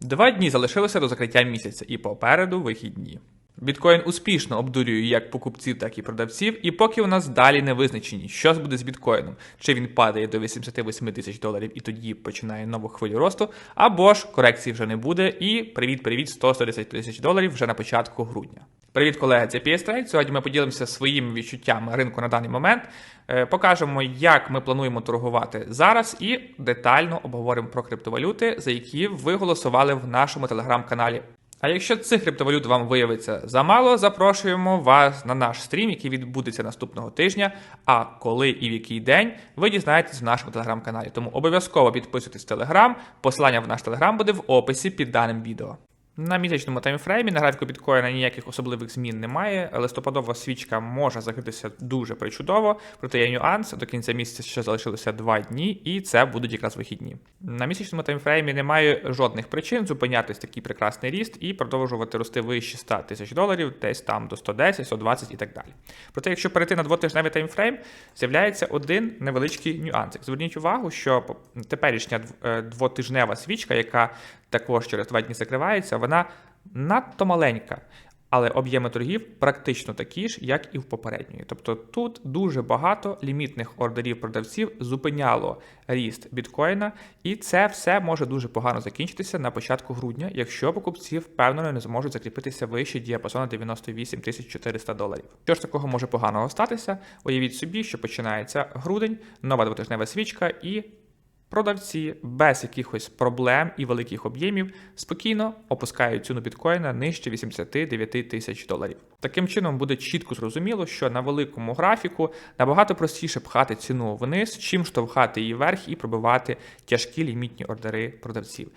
Два дні залишилося до закриття місяця, і попереду вихідні. Біткоін успішно обдурює як покупців, так і продавців, і поки у нас далі не визначені, що буде з біткоїном, чи він падає до 88 тисяч доларів і тоді починає нову хвилю росту, або ж корекції вже не буде, і привіт-привіт 100-110 тисяч доларів вже на початку грудня. Привіт, колеги, це PS Trade. Сьогодні ми поділимося своїми відчуттями ринку на даний момент. Е, Покажемо, як ми плануємо торгувати зараз, і детально обговоримо про криптовалюти, за які ви голосували в нашому телеграм-каналі. А якщо цих криптовалют вам виявиться замало, запрошуємо вас на наш стрім, який відбудеться наступного тижня. А коли і в який день ви дізнаєтесь в нашому телеграм-каналі. Тому обов'язково підписуйтесь в телеграм. Посилання в наш телеграм буде в описі під даним відео. На місячному таймфреймі на графіку біткоїна ніяких особливих змін немає. Листопадова свічка може закритися дуже причудово, проте є нюанс. До кінця місяця ще залишилося 2 дні, і це будуть якраз вихідні. На місячному таймфреймі немає жодних причин зупинятись такий прекрасний ріст і продовжувати рости вище 100 тисяч доларів, десь там до 110, 120 і так далі. Проте, якщо перейти на двотижневий таймфрейм, з'являється один невеличкий нюансик. Зверніть увагу, що теперішня е, двотижнева свічка, яка також через два дні закривається, вона надто маленька. Але об'єми торгів практично такі ж, як і в попередньої. Тобто тут дуже багато лімітних ордерів продавців зупиняло ріст біткоїна, і це все може дуже погано закінчитися на початку грудня, якщо покупці впевнено не зможуть закріпитися вище діапазону 98 400 доларів. Що ж такого може поганого статися? Уявіть собі, що починається грудень, нова двотижнева свічка і. Продавці без якихось проблем і великих об'ємів спокійно опускають ціну біткоїна нижче 89 тисяч доларів. Таким чином буде чітко зрозуміло, що на великому графіку набагато простіше пхати ціну вниз, чим штовхати її вверх і пробивати тяжкі лімітні ордери продавців.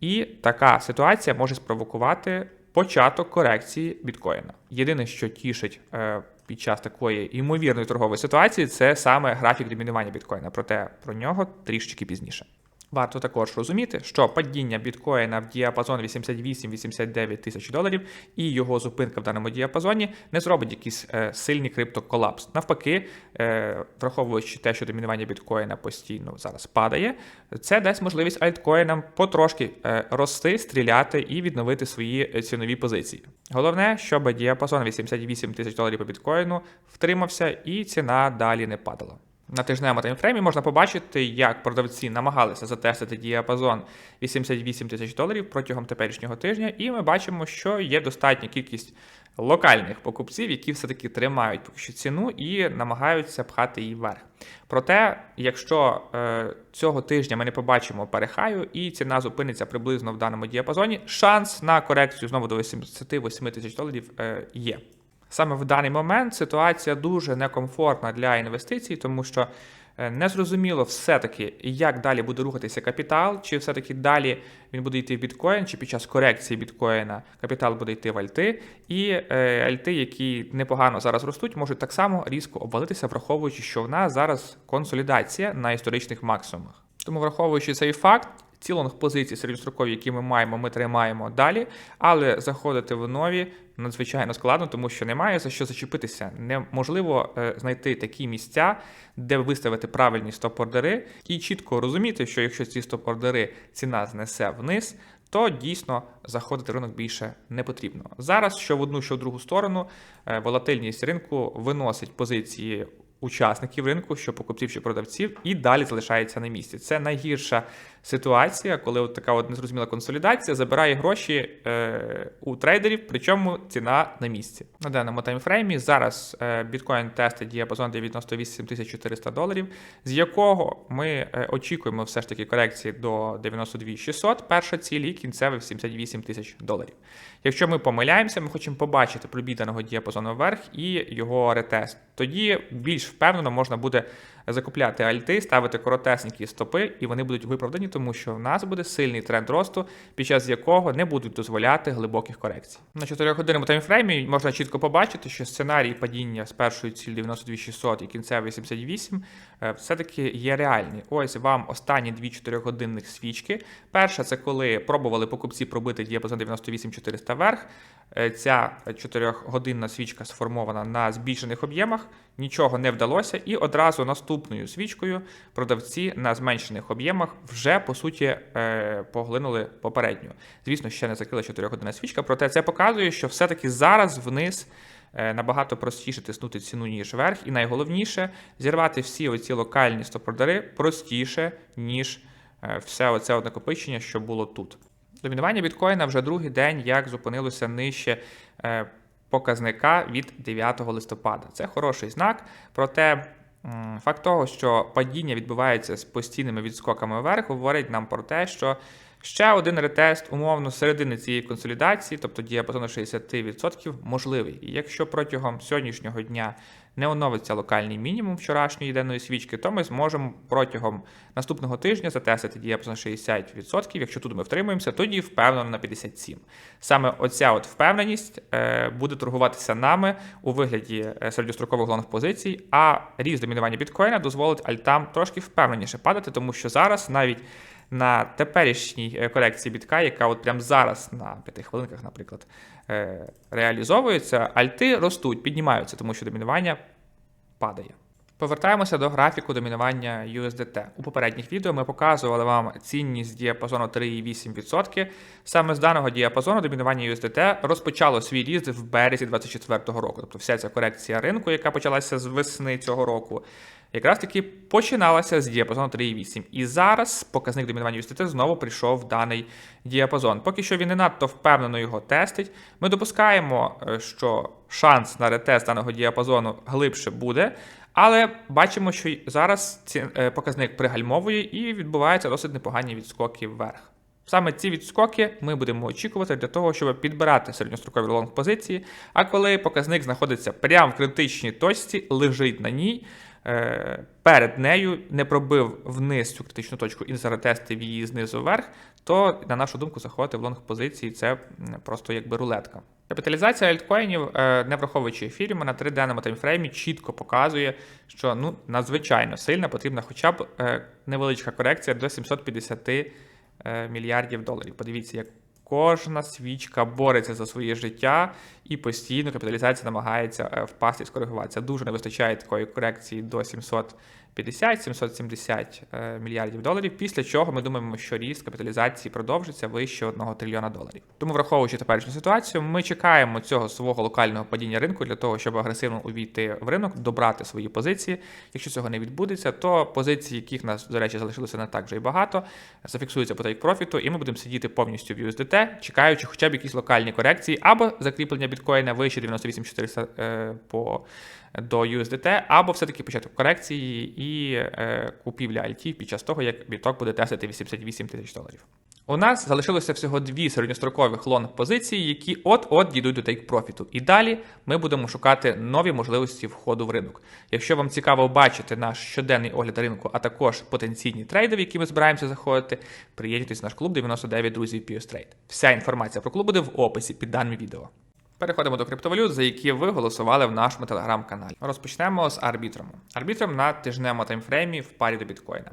І така ситуація може спровокувати початок корекції біткоїна. Єдине, що тішить е, під час такої ймовірної торгової ситуації, це саме графік домінування біткоїна. Проте про нього трішечки пізніше. Варто також розуміти, що падіння біткоїна в діапазон 88-89 тисяч доларів і його зупинка в даному діапазоні не зробить якийсь е, сильний криптоколапс. Навпаки, е, враховуючи те, що домінування біткоїна постійно зараз падає, це дасть можливість альткоїнам потрошки е, рости, стріляти і відновити свої е, цінові позиції. Головне, щоб діапазон 88 тисяч доларів по біткоїну втримався і ціна далі не падала. На тижневому таймфреймі можна побачити, як продавці намагалися затестити діапазон 88 тисяч доларів протягом теперішнього тижня, і ми бачимо, що є достатня кількість локальних покупців, які все-таки тримають поки що ціну і намагаються пхати її вверх. Проте, якщо е, цього тижня ми не побачимо перехаю і ціна зупиниться приблизно в даному діапазоні, шанс на корекцію знову до 88 тисяч доларів е, є. Саме в даний момент ситуація дуже некомфортна для інвестицій, тому що е, незрозуміло все-таки, як далі буде рухатися капітал, чи все-таки далі він буде йти в біткоін, чи під час корекції біткоїна капітал буде йти в альти, і е, альти, які непогано зараз ростуть, можуть так само різко обвалитися, враховуючи, що в нас зараз консолідація на історичних максимумах. Тому, враховуючи цей факт, ці лонг-позиції середньострокові, які ми маємо, ми тримаємо далі, але заходити в нові надзвичайно складно, тому що немає за що зачепитися. Неможливо е, знайти такі місця, де виставити правильні стоп-ордери, і чітко розуміти, що якщо ці стоп-ордери ціна знесе вниз. То дійсно заходити ринок більше не потрібно. Зараз що в одну, що в другу сторону, е, волатильність ринку виносить позиції учасників ринку, що покупців, що продавців, і далі залишається на місці. Це найгірша ситуація, коли от така от незрозуміла консолідація забирає гроші е, у трейдерів, причому ціна на місці. На даному таймфреймі зараз е, біткоін тестить діапазон 98 400 доларів, з якого ми е, очікуємо все ж таки корекції до 92 600, перша ціль і кінцевий 78 тисяч доларів. Якщо ми помиляємося, ми хочемо побачити пробій даного діапазону вверх і його ретест. Тоді більш впевнено можна буде закупляти альти, ставити коротесенькі стопи, і вони будуть виправдані, тому що в нас буде сильний тренд росту, під час якого не будуть дозволяти глибоких корекцій. На 4 годинному таймфреймі можна чітко побачити, що сценарій падіння з першої цілі 92 600 і кінцевий 78 е, все-таки є реальні. Ось вам останні дві 4 годинних свічки. Перша це коли пробували покупці пробити діапазон 98 400 вверх. Е, Ця 4-годинна свічка сформована на збільшених об'ємах, нічого не вдалося, і одразу наступною свічкою продавці на зменшених об'ємах вже по суті е, поглинули попередню. Звісно, ще не закрила 4 година свічка, проте це показує, що все-таки зараз вниз. е, Набагато простіше тиснути ціну, ніж вверх, і найголовніше зірвати всі оці локальні стопродари простіше, ніж е, все оце накопичення, що було тут. Домінування біткоїна вже другий день, як зупинилося нижче показника від 9 листопада. Це хороший знак, проте факт того, що падіння відбувається з постійними відскоками вверх, говорить нам про те, що ще один ретест умовно середини цієї консолідації, тобто діапазону 60%, можливий. І якщо протягом сьогоднішнього дня не оновиться локальний мінімум вчорашньої денної свічки, то ми зможемо протягом наступного тижня затестити діапазон 60%. Якщо тут ми втримуємося, тоді впевнено на 57%. Саме оця от впевненість е, буде торгуватися нами у вигляді е, середньострокових лонг позицій, а ріст домінування біткоїна дозволить альтам трошки впевненіше падати, тому що зараз навіть на теперішній е, корекції бітка, яка от прямо зараз на 5 хвилинках, наприклад, е, реалізовується, альти ростуть, піднімаються, тому що домінування падає. Повертаємося до графіку домінування USDT. У попередніх відео ми показували вам цінність діапазону 3,8%. Саме з даного діапазону домінування USDT розпочало свій ріст в березі 2024 року. Тобто вся ця корекція ринку, яка почалася з весни цього року, якраз таки починалася з діапазону 3,8. І зараз показник домінування USDT знову прийшов в даний діапазон. Поки що він не надто впевнено його тестить. Ми допускаємо, е, що шанс на ретест даного діапазону глибше буде. Але бачимо, що зараз е, показник пригальмовує і відбуваються досить непогані відскоки вверх. Саме ці відскоки ми будемо очікувати для того, щоб підбирати середньострокові лонг позиції. А коли показник знаходиться прямо в критичній точці, лежить на ній, перед нею не пробив вниз цю критичну точку і заретестив її знизу вверх, то, на нашу думку, заходити в лонг позиції це просто якби рулетка. Капіталізація альткоїнів, е, не враховуючи ефіріуму, на триденному таймфреймі чітко показує, що ну надзвичайно сильна потрібна хоча б е, невеличка корекція до 750 е, мільярдів доларів. Подивіться, як кожна свічка бореться за своє життя і постійно капіталізація намагається е, впасти і скоригуватися. Дуже не вистачає такої корекції до 750-770 е, мільярдів доларів. Після чого ми думаємо, що ріст капіталізації продовжиться вище 1 трильйона доларів. Тому, враховуючи теперішню ситуацію, ми чекаємо цього свого локального падіння ринку для того, щоб агресивно увійти в ринок, добрати свої позиції. Якщо цього не відбудеться, то позиції, яких нас, до речі, залишилося не так вже і багато, зафіксуються по тейк профіту, і ми будемо сидіти повністю в USDT, чекаючи хоча б якісь локальні корекції або закріплення біткоїна вище 98400 е, по до USDT, або все-таки початок корекції і е, купівля альтів під час того, як біток буде тестити 88 тисяч доларів. У нас залишилося всього дві середньострокових лонг позиції, які от-от дійдуть до тейк профіту. І далі ми будемо шукати нові можливості входу в ринок. Якщо вам цікаво бачити наш щоденний огляд ринку, а також потенційні трейди, в які ми збираємося заходити, приєднуйтесь в наш клуб 99 друзів Trade. Вся інформація про клуб буде в описі під даним відео. Переходимо до криптовалют, за які ви голосували в нашому телеграм-каналі. Розпочнемо з арбітрому. Арбітром на тижневому таймфреймі в парі до біткоїна.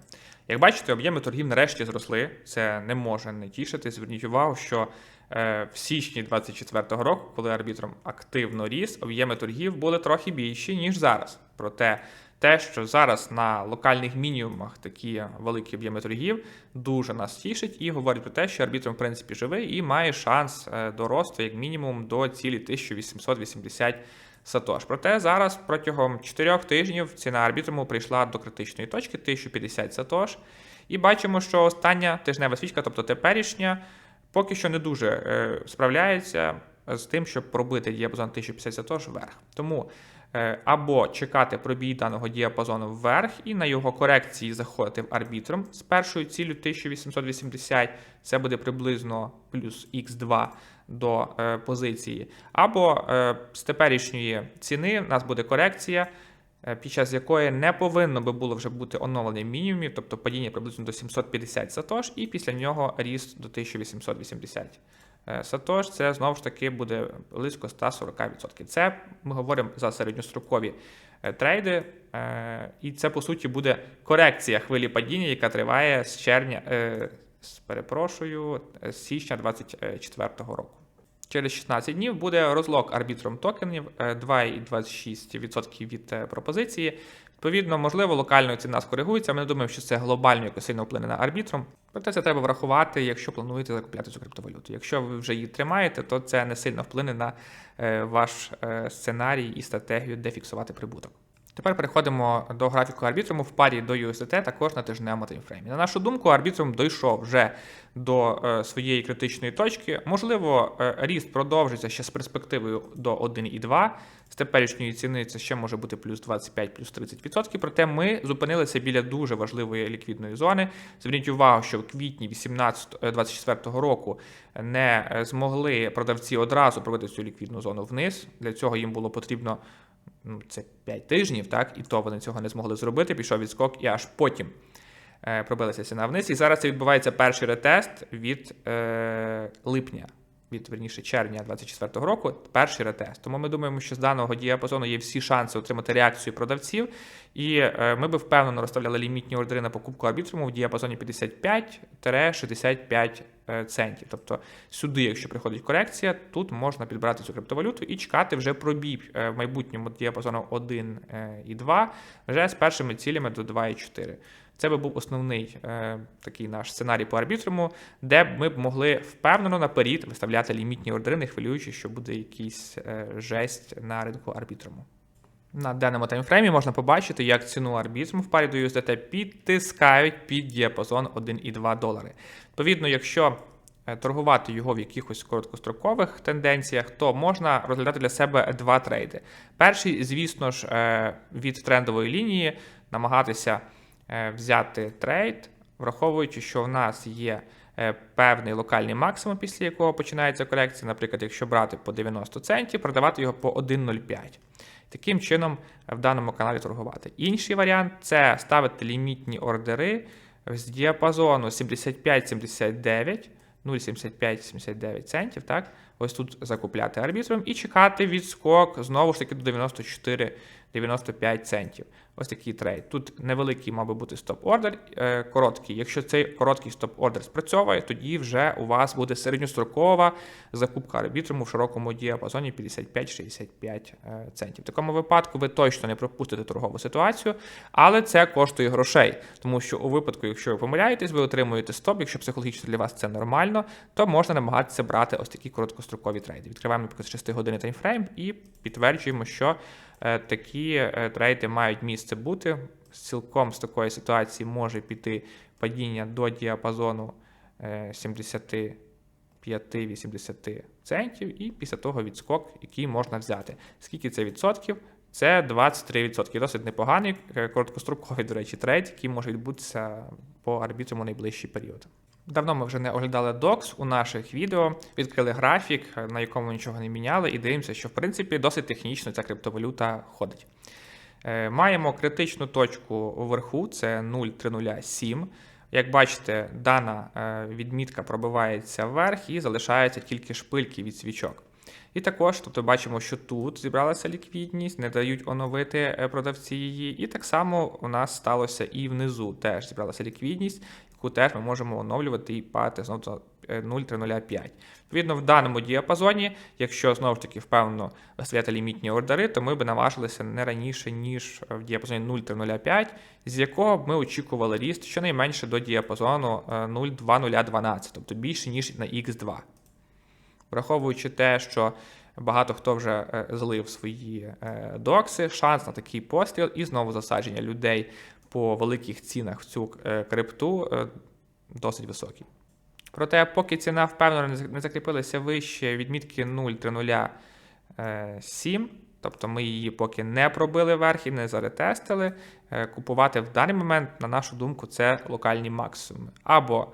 Як бачите, об'єми торгів нарешті зросли. Це не може не тішити. Зверніть увагу, що е, в січні 2024 року, коли арбітром активно ріс, об'єми торгів були трохи більші, ніж зараз. Проте те, що зараз на локальних мінімумах такі великі об'єми торгів, дуже нас тішить і говорить про те, що арбітром в принципі живий і має шанс е, до росту як мінімум до цілі 1880 сатош. Проте зараз протягом 4 тижнів ціна арбітруму прийшла до критичної точки 1050 сатош. І бачимо, що остання тижнева свічка, тобто теперішня, поки що не дуже е, справляється з тим, щоб пробити діапазон 1050 сатош вверх. Тому або чекати пробій даного діапазону вверх і на його корекції заходити в арбітром з першою ціллю 1880, це буде приблизно плюс х2 до е, позиції, або е, з теперішньої ціни в нас буде корекція, е, під час якої не повинно би було вже бути оновлення мінімумів, тобто падіння приблизно до 750 сатош, і після нього ріст до 1880 е, сатош. Це знову ж таки буде близько 140%. Це ми говоримо за середньострокові е, трейди, е, і це по суті буде корекція хвилі падіння, яка триває з червня. е, з- Перепрошую, з січня 2024 року. Через 16 днів буде розлог арбітром токенів е, 2,26% від е, пропозиції. Відповідно, можливо, локально ціна скоригується. Ми не думаємо, що це глобально якось сильно вплине на арбітром. Проте це треба врахувати, якщо плануєте закупляти цю криптовалюту. Якщо ви вже її тримаєте, то це не сильно вплине на е, ваш е, сценарій і стратегію, де фіксувати прибуток. Тепер переходимо до графіку арбітруму в парі до USDT, також на тижневому таймфреймі. На нашу думку, арбітрум дійшов вже до е, своєї критичної точки. Можливо, е, ріст продовжиться ще з перспективою до 1,2. З теперішньої ціни це ще може бути плюс 25, плюс 30%. Проте ми зупинилися біля дуже важливої ліквідної зони. Зверніть увагу, що в квітні 2024 року не е, змогли продавці одразу пробити цю ліквідну зону вниз. Для цього їм було потрібно ну, це 5 тижнів, так, і то вони цього не змогли зробити. Пішов відскок, і аж потім е, пробилася ціна вниз. І зараз це відбувається перший ретест від е, липня, від верніше червня 2024 року. Перший ретест. Тому ми думаємо, що з даного діапазону є всі шанси отримати реакцію продавців. І е, ми би впевнено розставляли лімітні ордери на покупку арбітруму в діапазоні 55-65 е, центів. Тобто сюди, якщо приходить корекція, тут можна підбирати цю криптовалюту і чекати вже пробій е, в майбутньому діапазону 1 е, і 2 вже з першими цілями до 2,4. Це би був основний е, такий наш сценарій по арбітруму, де б ми б могли впевнено наперед виставляти лімітні ордери, не хвилюючи, що буде якийсь е, жесть на ринку арбітруму. На даному таймфреймі можна побачити, як ціну арбітруму в парі до USDT підтискають під діапазон 1,2 долари. Відповідно, якщо е, торгувати його в якихось короткострокових тенденціях, то можна розглядати для себе два трейди. Перший, звісно ж, е, від трендової лінії намагатися взяти трейд, враховуючи, що в нас є е, певний локальний максимум, після якого починається корекція. Наприклад, якщо брати по 90 центів, продавати його по 1,05. Таким чином в даному каналі торгувати. Інший варіант це ставити лімітні ордери з діапазону 75-79. 0,75-79 центів, так? Ось тут закупляти арбітром і чекати відскок знову ж таки до 94-95 центів. Ось такий трейд. Тут невеликий мав би бути стоп-ордер, е, короткий. Якщо цей короткий стоп-ордер спрацьовує, тоді вже у вас буде середньострокова закупка арбітруму в широкому діапазоні 55-65 е, центів. В такому випадку ви точно не пропустите торгову ситуацію, але це коштує грошей. Тому що у випадку, якщо ви помиляєтесь, ви отримуєте стоп. Якщо психологічно для вас це нормально, то можна намагатися брати ось такі короткострокові трейди. Відкриваємо, наприклад, 6 години таймфрейм і підтверджуємо, що е, такі е, трейди мають місце бути. Цілком з такої ситуації може піти падіння до діапазону е, 75-80 центів, і після того відскок, який можна взяти. Скільки це відсотків? Це 23%. Досить непоганий е, короткостроковий, до речі, трейд, який може відбутися по арбітруму найближчий період. Давно ми вже не оглядали DOX у наших відео, відкрили графік, на якому нічого не міняли, і дивимося, що в принципі досить технічно ця криптовалюта ходить. Е, Маємо критичну точку вверху, це 0,307. Як бачите, дана е, відмітка пробивається вверх і залишаються тільки шпильки від свічок. І також, тобто бачимо, що тут зібралася ліквідність, не дають оновити е, продавці її. І так само у нас сталося і внизу теж зібралася ліквідність, яку теж ми можемо оновлювати і падати знову е, 0,305. Відповідно, в даному діапазоні, якщо знову ж таки впевнено виставляти лімітні ордери, то ми б наважилися не раніше, ніж в діапазоні 0,305, з якого б ми очікували ріст щонайменше до діапазону е, 0,2012, тобто більше, ніж на X2. Враховуючи те, що багато хто вже е, злив свої е, докси, шанс на такий постріл і знову засадження людей по великих цінах в цю е, крипту досить високий. Проте, поки ціна впевнено не закріпилася вище відмітки 0,307, тобто ми її поки не пробили вверх і не заретестили, купувати в даний момент, на нашу думку, це локальні максимуми. Або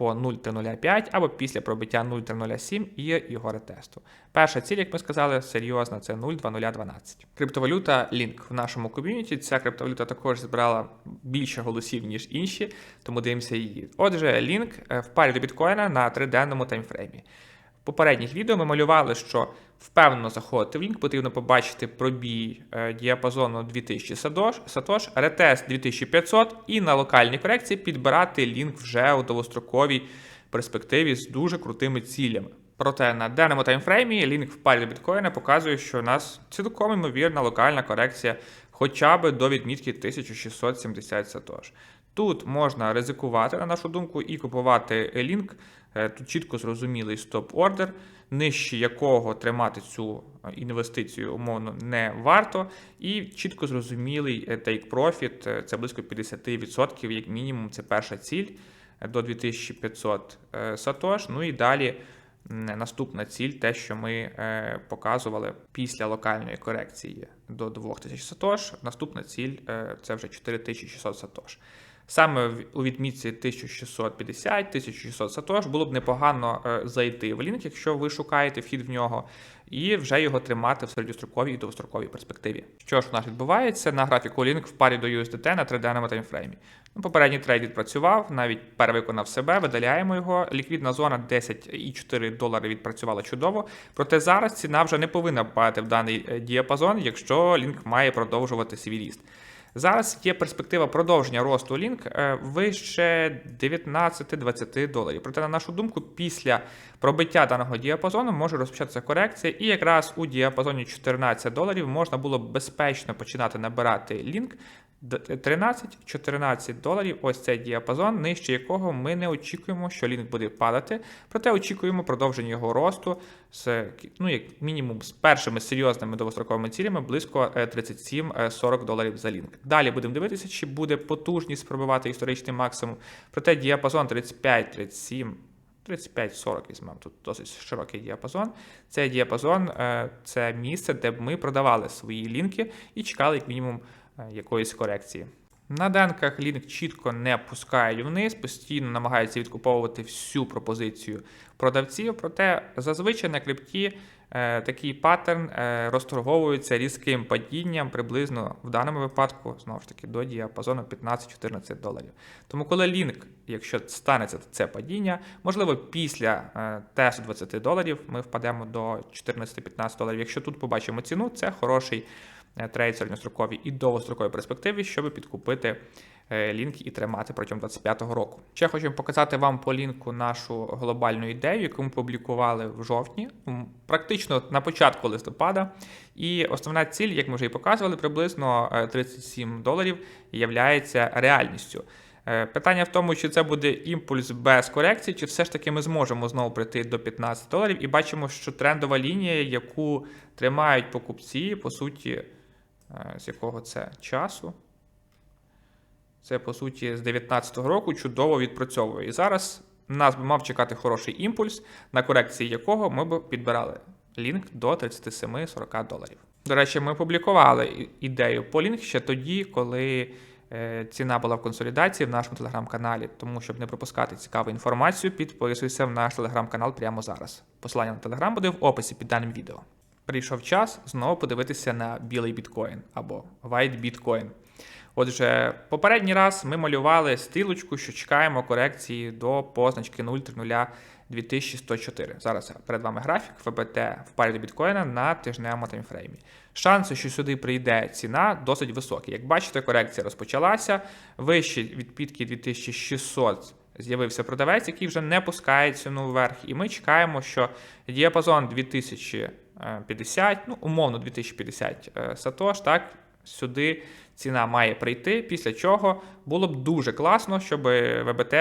по 0,305, або після пробиття 0,307 і його ретесту. Перша ціль, як ми сказали, серйозна, це 0,2012. Криптовалюта Link в нашому ком'юніті. Ця криптовалюта також збирала більше голосів, ніж інші, тому дивимося її. Отже, Link е, в парі до біткоїна на триденному таймфреймі. Попередніх відео ми малювали, що впевнено заходити в лінк, потрібно побачити пробій е, діапазону 2000 сатош, сатош, ретест 2500 і на локальній корекції підбирати лінк вже у довгостроковій перспективі з дуже крутими цілями. Проте на денному таймфреймі лінк в парі до біткоїна показує, що у нас цілком ймовірна локальна корекція хоча б до відмітки 1670 сатош. Тут можна ризикувати, на нашу думку, і купувати лінк. Е, Тут чітко зрозумілий стоп-ордер, нижче якого тримати цю е, інвестицію умовно не варто. І чітко зрозумілий е, take profit, це близько 50%, як мінімум, це перша ціль до 2500 е, сатош. Ну і далі наступна ціль, те, що ми показували після локальної корекції до 2000 сатош. Наступна ціль це вже 4600 сатош. Саме у відмітці 1650-1600 сатош було б непогано е, зайти в лінк, якщо ви шукаєте вхід в нього, і вже його тримати в середньостроковій і довгостроковій перспективі. Що ж у нас відбувається на графіку лінк в парі до USDT на 3-денному таймфреймі. Ну, попередній трейд відпрацював, навіть перевиконав себе, видаляємо його. Ліквідна зона 10,4 долари відпрацювала чудово. Проте зараз ціна вже не повинна падати в даний е, діапазон, якщо лінк має продовжувати свій ріст. Зараз є перспектива продовження росту лінк е, вище 19-20 доларів. Проте, на нашу думку, після пробиття даного діапазону може розпочатися корекція, і якраз у діапазоні 14 доларів можна було безпечно починати набирати лінк. 13-14 доларів, ось цей діапазон, нижче якого ми не очікуємо, що лінк буде падати, проте очікуємо продовження його росту з ну, як мінімум з першими серйозними довгостроковими цілями близько е, 37-40 доларів за лінк. Далі будемо дивитися, чи буде потужність пробивати історичний максимум. Проте діапазон 35-37. 35-40 візьмемо, тут досить широкий діапазон. Цей діапазон е, це місце, де б ми продавали свої лінки і чекали як мінімум е, якоїсь корекції. На денках лінк чітко не пускають вниз, постійно намагаються відкуповувати всю пропозицію продавців. Проте зазвичай на крипті такий паттерн е, розторговується різким падінням приблизно в даному випадку знову ж таки до діапазону 15-14 доларів. Тому, коли лінк, якщо станеться це падіння, можливо, після е, тесту 20 доларів ми впадемо до 14-15 доларів. Якщо тут побачимо ціну, це хороший е, трейд середньостроковій і довгостроковій перспективі, щоб підкупити е, лінк і тримати протягом 2025 року. Ще хочу показати вам по лінку нашу глобальну ідею, яку ми публікували в жовтні, практично на початку листопада. І основна ціль, як ми вже і показували, приблизно е, 37 доларів являється реальністю. Е, Питання в тому, чи це буде імпульс без корекції, чи все ж таки ми зможемо знову прийти до 15 доларів, і бачимо, що трендова лінія, яку тримають покупці, по суті, е, з якого це часу. Це, по суті, з 19-го року чудово відпрацьовує. І зараз нас би мав чекати хороший імпульс, на корекції якого ми б підбирали лінк до 37-40 доларів. До речі, ми публікували ідею по лінк ще тоді, коли е, ціна була в консолідації в нашому телеграм-каналі. Тому, щоб не пропускати цікаву інформацію, підписуйся в наш телеграм-канал прямо зараз. Посилання на телеграм буде в описі під даним відео. Прийшов час знову подивитися на білий біткоін або white біткоін. Отже, попередній раз ми малювали стрілочку, що чекаємо корекції до позначки 0,30 2104. Зараз перед вами графік ФБТ в парі до біткоїна на тижневому таймфреймі. Шанси, що сюди прийде ціна, досить високі. Як бачите, корекція розпочалася. Вище від підки 2600 з'явився продавець, який вже не пускає ціну вверх. І ми чекаємо, що діапазон 2050, ну умовно 2050 е, сатош, так, сюди ціна має прийти, після чого було б дуже класно, щоб ВБТ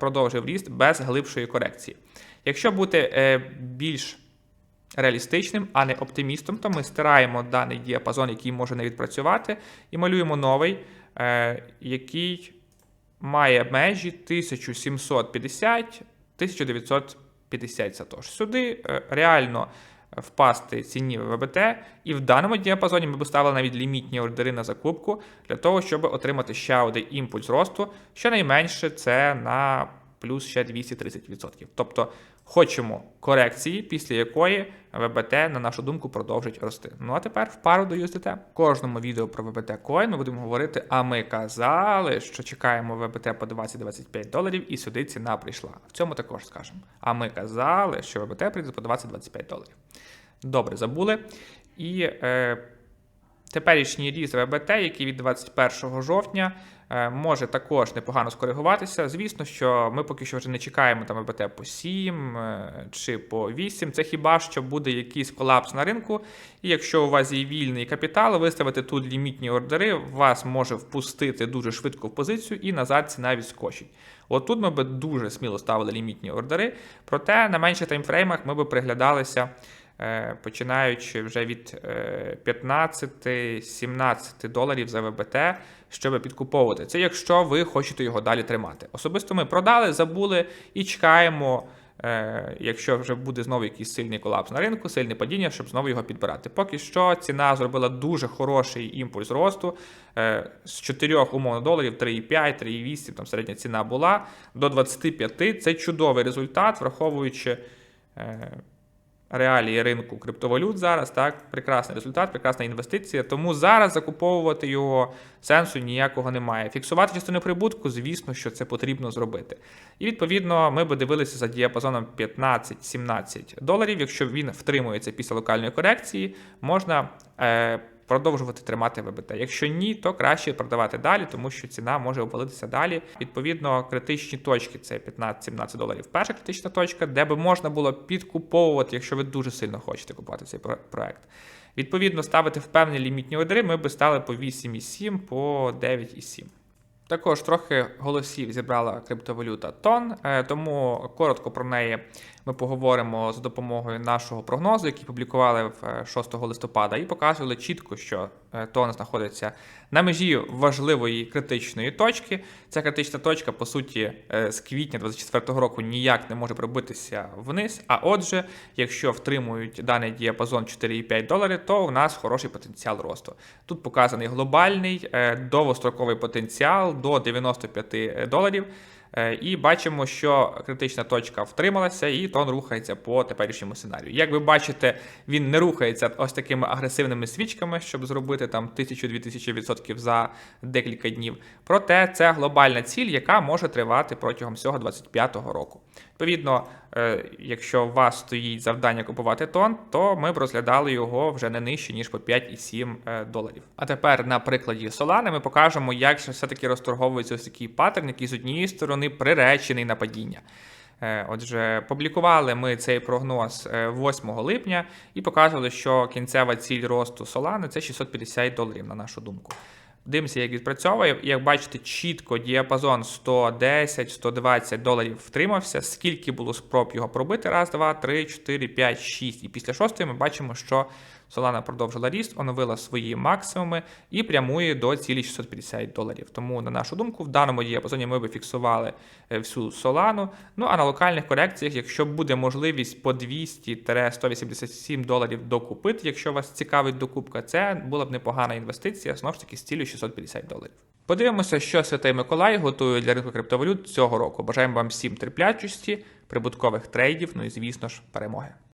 продовжив ріст без глибшої корекції. Якщо бути е, більш реалістичним, а не оптимістом, то ми стираємо даний діапазон, який може не відпрацювати, і малюємо новий, е, який має межі 1750-1950 сатош. Сюди е, реально впасти ціні ВБТ, і в даному діапазоні ми поставили навіть лімітні ордери на закупку для того, щоб отримати ще один імпульс росту. Щонайменше це на плюс ще 230%. Тобто хочемо корекції, після якої ВБТ, на нашу думку, продовжить рости. Ну а тепер в пару до USDT. В кожному відео про ВБТ Coin ми будемо говорити, а ми казали, що чекаємо ВБТ по 20-25 доларів, і сюди ціна прийшла. В цьому також скажемо. А ми казали, що ВБТ прийде по 20-25 доларів. Добре, забули. І е, Теперішній ріст ВБТ, який від 21 жовтня, е, може також непогано скоригуватися. Звісно, що ми поки що вже не чекаємо там ВБТ по 7 е, чи по 8. Це хіба що буде якийсь колапс на ринку. І якщо у вас є вільний капітал, виставити тут лімітні ордери, вас може впустити дуже швидко в позицію і назад ціна відскочить. От тут ми би дуже сміло ставили лімітні ордери, проте на менших таймфреймах ми би приглядалися. Е, Починаючи вже від е, 15-17 доларів за ВБТ, щоб підкуповувати. Це якщо ви хочете його далі тримати. Особисто ми продали, забули і чекаємо, е, якщо вже буде знову якийсь сильний колапс на ринку, сильне падіння, щоб знову його підбирати. Поки що ціна зробила дуже хороший імпульс росту. Е, з 4 умовно доларів 3,5, 3,8, там середня ціна була до 25. Це чудовий результат, враховуючи. Реалії ринку криптовалют зараз, так, прекрасний результат, прекрасна інвестиція. Тому зараз закуповувати його сенсу ніякого немає. Фіксувати частину прибутку, звісно, що це потрібно зробити. І відповідно ми би дивилися за діапазоном 15-17 доларів. Якщо він втримується після локальної корекції, можна. Е, Продовжувати тримати ВБТ. Якщо ні, то краще продавати далі, тому що ціна може обвалитися далі. Відповідно, критичні точки це 15-17 доларів. Перша критична точка, де би можна було підкуповувати, якщо ви дуже сильно хочете купувати цей проект. Відповідно, ставити в певні лімітні ордери, ми би стали по 8,7, по 9,7. Також трохи голосів зібрала криптовалюта Тон, е, тому коротко про неї ми поговоримо за допомогою нашого прогнозу, який публікували в е, 6 листопада, і показували чітко, що е, Тон знаходиться на межі важливої критичної точки. Ця критична точка, по суті, е, з квітня 2024 року ніяк не може пробитися вниз. А отже, якщо втримують даний діапазон 4,5 доларів, то у нас хороший потенціал росту. Тут показаний глобальний довгостроковий потенціал до 95 доларів. Е, І бачимо, що критична точка втрималася, і тон рухається по теперішньому сценарію. Як ви бачите, він не рухається ось такими агресивними свічками, щоб зробити там 1000-2000% за декілька днів. Проте це глобальна ціль, яка може тривати протягом всього 2025 року. Відповідно, е, якщо у вас стоїть завдання купувати тон, то ми б розглядали його вже не нижче, ніж по 5,7 е, доларів. А тепер на прикладі Solana ми покажемо, як же все-таки розторговується ось такий паттерн, який з однієї сторони приречений на падіння. Е, Отже, публікували ми цей прогноз е, 8 липня і показували, що кінцева ціль росту Solana – це 650 доларів, на нашу думку. Дивимося, як відпрацьовує. Як бачите, чітко діапазон 110-120 доларів втримався. Скільки було спроб його пробити? Раз, два, три, чотири, п'ять, шість. І після шостої ми бачимо, що Solana продовжила ріст, оновила свої максимуми і прямує до цілі 650 доларів. Тому, на нашу думку, в даному діапазоні ми би фіксували е, всю Solana. Ну а на локальних корекціях, якщо буде можливість по 200-187 доларів докупити, якщо вас цікавить докупка, це була б непогана інвестиція, знову ж таки, з цілею 650 доларів. Подивимося, що Святий Миколай готує для ринку криптовалют цього року. Бажаємо вам всім терплячості, прибуткових трейдів, ну і звісно ж, перемоги.